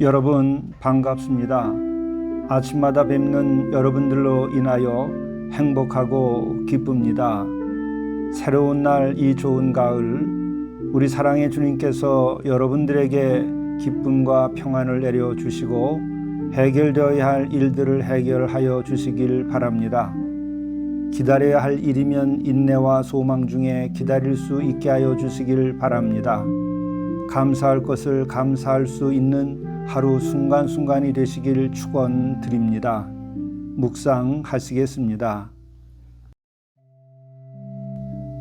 여러분 반갑습니다. 아침마다 뵙는 여러분들로 인하여 행복하고 기쁩니다. 새로운 날 이 좋은 가을 우리 사랑의 주님께서 여러분들에게 기쁨과 평안을 내려 주시고 해결되어야 할 일들을 해결하여 주시길 바랍니다. 기다려야 할 일이면 인내와 소망 중에 기다릴 수 있게 하여 주시길 바랍니다. 감사할 것을 감사할 수 있는 하루 순간순간이 되시길 축원드립니다. 묵상하시겠습니다.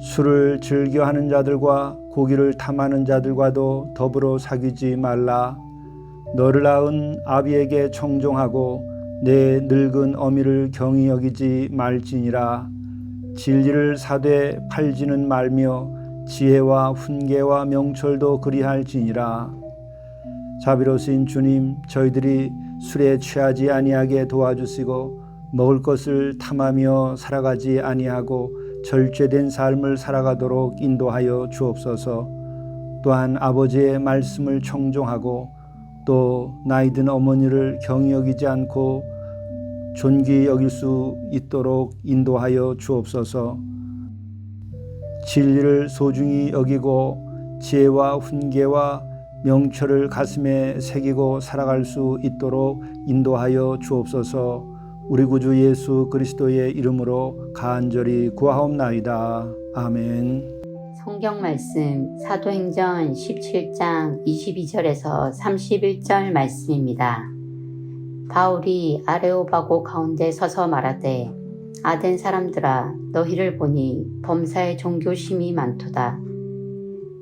술을 즐겨하는 자들과 고기를 탐하는 자들과도 더불어 사귀지 말라. 너를 낳은 아비에게 청종하고 내 늙은 어미를 경히 여기지 말지니라. 진리를 사되 팔지는 말며 지혜와 훈계와 명철도 그리할지니라. 자비로우신 주님, 저희들이 술에 취하지 아니하게 도와주시고 먹을 것을 탐하며 살아가지 아니하고 절제된 삶을 살아가도록 인도하여 주옵소서. 또한 아버지의 말씀을 청종하고 또 나이든 어머니를 경히 여기지 않고 존귀 여길 수 있도록 인도하여 주옵소서. 진리를 소중히 여기고 지혜와 훈계와 명철을 가슴에 새기고 살아갈 수 있도록 인도하여 주옵소서. 우리 구주 예수 그리스도의 이름으로 간절히 구하옵나이다. 아멘. 성경 말씀 사도행전 17장 22절에서 31절 말씀입니다. 바울이 아레오바고 가운데 서서 말하되 아덴 사람들아 너희를 보니 범사에 종교심이 많도다.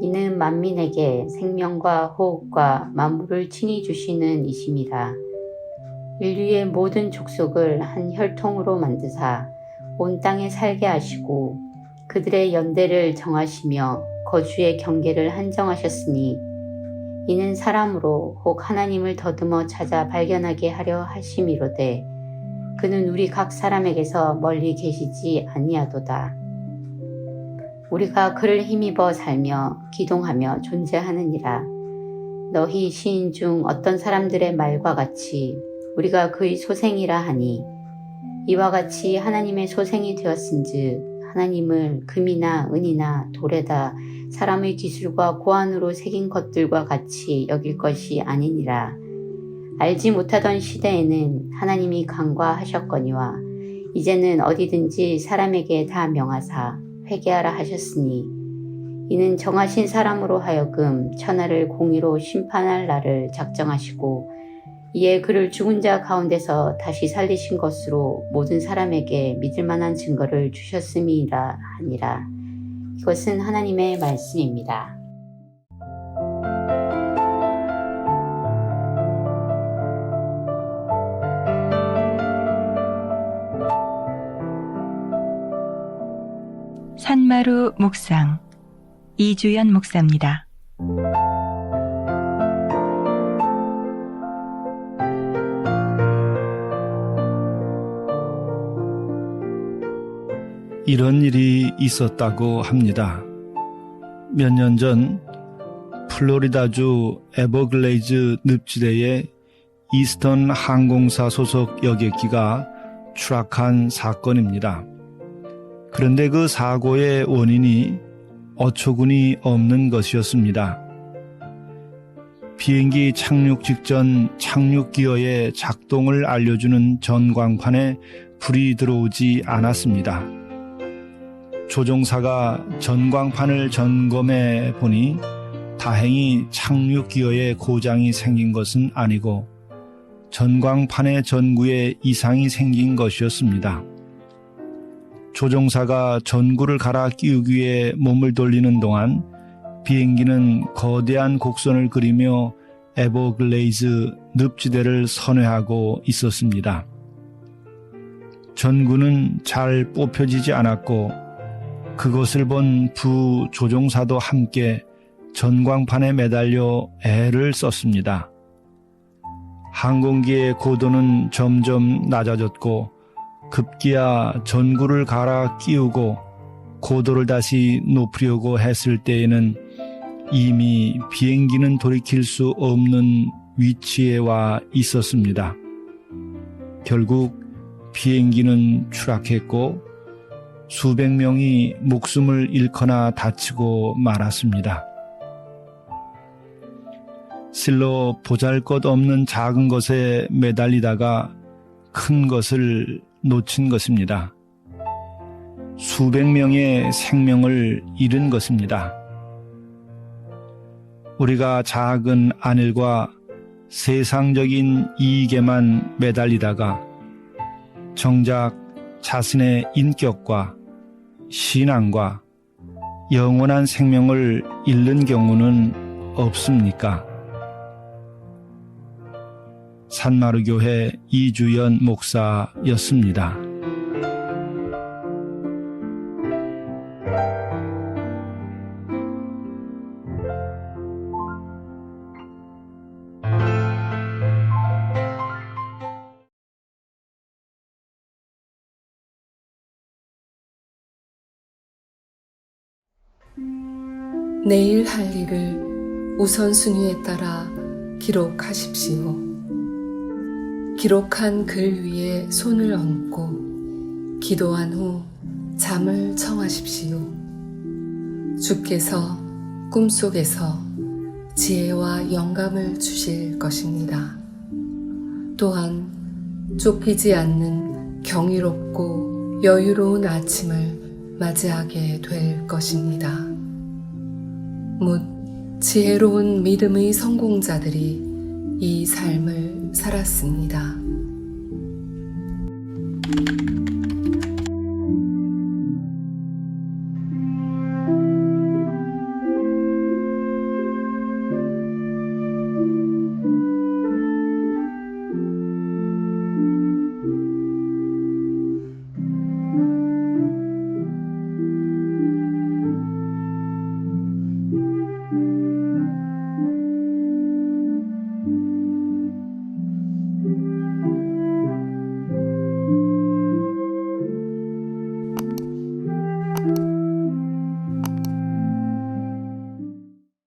이는 만민에게 생명과 호흡과 만물을 친히 주시는 이심이라. 인류의 모든 족속을 한 혈통으로 만드사 온 땅에 살게 하시고 그들의 연대를 정하시며 거주의 경계를 한정하셨으니 이는 사람으로 혹 하나님을 더듬어 찾아 발견하게 하려 하심이로되 그는 우리 각 사람에게서 멀리 계시지 아니하도다. 우리가 그를 힘입어 살며 기동하며 존재하느니라. 너희 시인 중 어떤 사람들의 말과 같이 우리가 그의 소생이라 하니 이와 같이 하나님의 소생이 되었은즉 하나님을 금이나 은이나 돌에다 사람의 기술과 고안으로 새긴 것들과 같이 여길 것이 아니니라. 알지 못하던 시대에는 하나님이 간과하셨거니와 이제는 어디든지 사람에게 다 명하사 회개하라 하셨으니 이는 정하신 사람으로 하여금 천하를 공의로 심판할 날을 작정하시고 이에 그를 죽은 자 가운데서 다시 살리신 것으로 모든 사람에게 믿을 만한 증거를 주셨음이라 하니라. 이것은 하나님의 말씀입니다. 산마루 묵상 이주연 목사입니다. 이런 일이 있었다고 합니다. 몇 년 전 플로리다주 에버글레이즈 늪지대에 이스턴 항공사 소속 여객기가 추락한 사건입니다. 그런데 그 사고의 원인이 어처구니 없는 것이었습니다. 비행기 착륙 직전 착륙 기어의 작동을 알려주는 전광판에 불이 들어오지 않았습니다. 조종사가 전광판을 점검해 보니 다행히 착륙 기어에 고장이 생긴 것은 아니고 전광판의 전구에 이상이 생긴 것이었습니다. 조종사가 전구를 갈아 끼우기 위해 몸을 돌리는 동안 비행기는 거대한 곡선을 그리며 에버글레이즈 늪지대를 선회하고 있었습니다. 전구는 잘 뽑혀지지 않았고 그것을 본 부 조종사도 함께 전광판에 매달려 애를 썼습니다. 항공기의 고도는 점점 낮아졌고 급기야 전구를 갈아 끼우고 고도를 다시 높이려고 했을 때에는 이미 비행기는 돌이킬 수 없는 위치에 와 있었습니다. 결국 비행기는 추락했고 수백 명이 목숨을 잃거나 다치고 말았습니다. 실로 보잘 것 없는 작은 것에 매달리다가 큰 것을 놓친 것입니다. 수백 명의 생명을 잃은 것입니다. 우리가 작은 안일과 세상적인 이익에만 매달리다가 정작 자신의 인격과 신앙과 영원한 생명을 잃는 경우는 없습니까? 산마루교회 이주연 목사였습니다. 내일 할 일을 우선순위에 따라 기록하십시오. 기록한 글 위에 손을 얹고 기도한 후 잠을 청하십시오. 주께서 꿈속에서 지혜와 영감을 주실 것입니다. 또한 쫓기지 않는 경이롭고 여유로운 아침을 맞이하게 될 것입니다. 묻 지혜로운 믿음의 성공자들이 이 삶을 살았습니다.